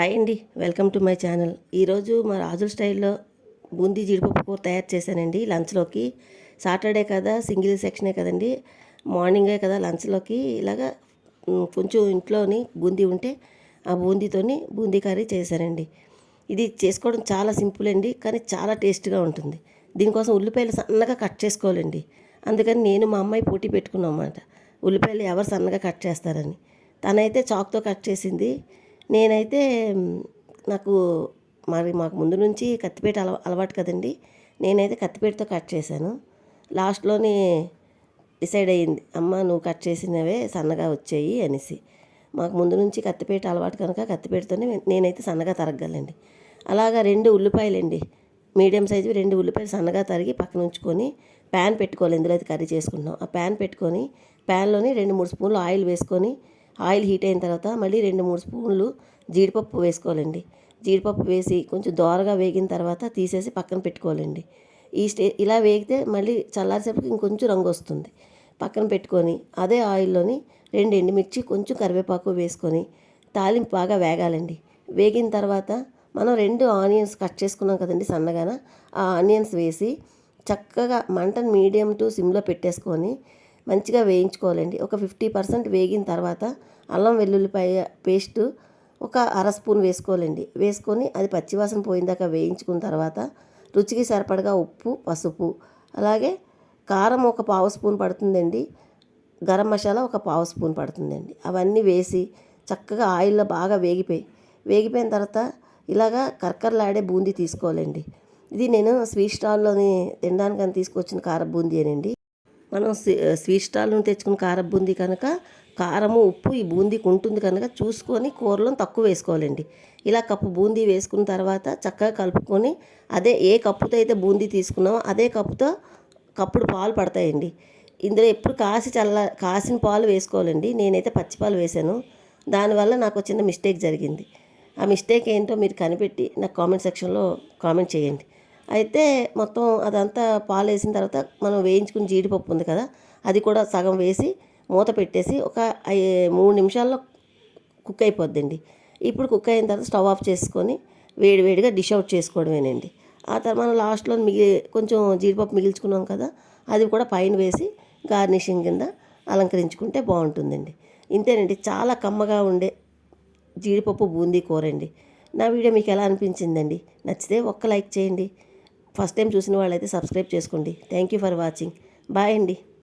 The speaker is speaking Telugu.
హాయ్ అండి. Welcome to my channel. ఈరోజు మా రాజుల స్టైల్లో బూందీ జీడిపప్పు కూర తయారు చేశానండి లంచ్లోకి. సాటర్డే కదా సింగిల్ సెక్షనే కదండి. మార్నింగే కదా లంచ్లోకి. ఇలాగా కొంచెం ఇంట్లోని బూందీ ఉంటే ఆ బూందీతోని బూందీ కర్రీ చేశానండి. ఇది చేసుకోవడం చాలా సింపుల్ అండి కానీ చాలా టేస్ట్గా ఉంటుంది. దీనికోసం ఉల్లిపాయలు సన్నగా కట్ చేసుకోవాలండి. అందుకని నేను మా అమ్మాయి పోటీ పెట్టుకున్నాం అన్నమాట. ఉల్లిపాయలు ఎవరు సన్నగా కట్ చేస్తారని. తనైతే చాక్తో కట్ చేసింది. నేనైతే నాకు మరి మాకు ముందు నుంచి కత్తిపేట అలవా అలవాటు కదండి. నేనైతే కత్తిపేటతో కట్ చేశాను. లాస్ట్లోని డిసైడ్ అయ్యింది అమ్మ నువ్వు కట్ చేసినవే సన్నగా వచ్చాయి అనేసి. మాకు ముందు నుంచి కత్తిపేట అలవాటు కనుక కత్తిపేటతోనే నేనైతే సన్నగా తరగలండి అలాగా రెండు ఉల్లిపాయలండి. మీడియం సైజు రెండు ఉల్లిపాయలు సన్నగా తరిగి పక్కన ఉంచుకొని ప్యాన్ పెట్టుకోవాలి. ఇందులో అయితే కర్రీ చేసుకుంటున్నాం. ఆ ప్యాన్ పెట్టుకొని ప్యాన్లోని రెండు మూడు స్పూన్లు ఆయిల్ వేసుకొని ఆయిల్ హీట్ అయిన తర్వాత మళ్ళీ రెండు మూడు స్పూన్లు జీడిపప్పు వేసుకోవాలండి. జీడిపప్పు వేసి కొంచెం దోరగా వేగిన తర్వాత తీసేసి పక్కన పెట్టుకోవాలండి. ఈ స్టే ఇలా వేగితే మళ్ళీ చల్లారిసేపటికి ఇంకొంచెం రంగు వస్తుంది. పక్కన పెట్టుకొని అదే ఆయిల్లోని రెండు ఎండుమిర్చి కొంచెం కరివేపాకు వేసుకొని తాలింపు బాగా వేగాలండి. వేగిన తర్వాత మనం రెండు ఆనియన్స్ కట్ చేసుకున్నాం కదండి సన్నగాన ఆ ఆనియన్స్ వేసి చక్కగా మంటను మీడియం టు సిమ్లో పెట్టేసుకొని మంచిగా వేయించుకోవాలండి. ఒక ఫిఫ్టీ పర్సెంట్ వేగిన తర్వాత అల్లం వెల్లుల్లిపాయ పేస్ట్ ఒక అర స్పూన్ వేసుకోవాలండి. వేసుకొని అది పచ్చివాసన పోయిందాక వేయించుకున్న తర్వాత రుచికి సరిపడగా ఉప్పు పసుపు అలాగే కారం ఒక పావు స్పూన్ పడుతుందండి. గరం మసాలా ఒక పావు స్పూన్ పడుతుందండి. అవన్నీ వేసి చక్కగా ఆయిల్లో బాగా వేగిపోయి వేగిపోయిన తర్వాత ఇలాగా కర్కర్లాడే బూందీ తీసుకోవాలండి. ఇది నేను స్వీట్ స్టాల్లోని తినడానికని తీసుకొచ్చిన కార బూందీ అనండి. మనం స్వీ- స్వీట్ స్టాల్ నుండి తెచ్చుకున్న కారం బూందీ కనుక కారము ఉప్పు ఈ బూందీకి ఉంటుంది కనుక చూసుకొని కూరలను తక్కువ వేసుకోవాలండి. ఇలా కప్పు బూందీ వేసుకున్న తర్వాత చక్కగా కలుపుకొని అదే ఏ కప్పుతో అయితే బూందీ తీసుకున్నామో అదే కప్పుతో కప్పుడు పాలు పడతాయండి. ఇందులో ఎప్పుడు కాసి చల్ల కాసిన పాలు వేసుకోవాలండి. నేనైతే పచ్చిపాలు వేశాను దానివల్ల నాకు చిన్న మిస్టేక్ జరిగింది. ఆ మిస్టేక్ ఏంటో మీరు కనిపెట్టి నాకు కామెంట్ సెక్షన్లో కామెంట్ చేయండి. అయితే మొత్తం అదంతా పాలు వేసిన తర్వాత మనం వేయించుకుని జీడిపప్పు ఉంది కదా అది కూడా సగం వేసి మూత పెట్టేసి ఒక ఐ- మూడు నిమిషాల్లో కుక్ అయిపోద్దండి. ఇప్పుడు కుక్ అయిన తర్వాత స్టవ్ ఆఫ్ చేసుకొని వేడి వేడిగా డిష్ అవుట్ చేసుకోవడమేనండి. ఆ తర్వాత మనం లాస్ట్లో మిగి కొంచెం జీడిపప్పు మిగిల్చుకున్నాం కదా అది కూడా పైన వేసి గార్నిషింగ్ కింద అలంకరించుకుంటే బాగుంటుందండి. ఇంతేనండి చాలా కమ్మగా ఉండే జీడిపప్పు బూందీ కూర అండి నా వీడియో మీకు ఎలా అనిపించిందండి? నచ్చితే ఒక్క లైక్ చేయండి. ఫస్ట్ టైం చూసిన వాళ్ళైతే సబ్స్క్రైబ్ చేసుకోండి. Thank you for watching bye అండి.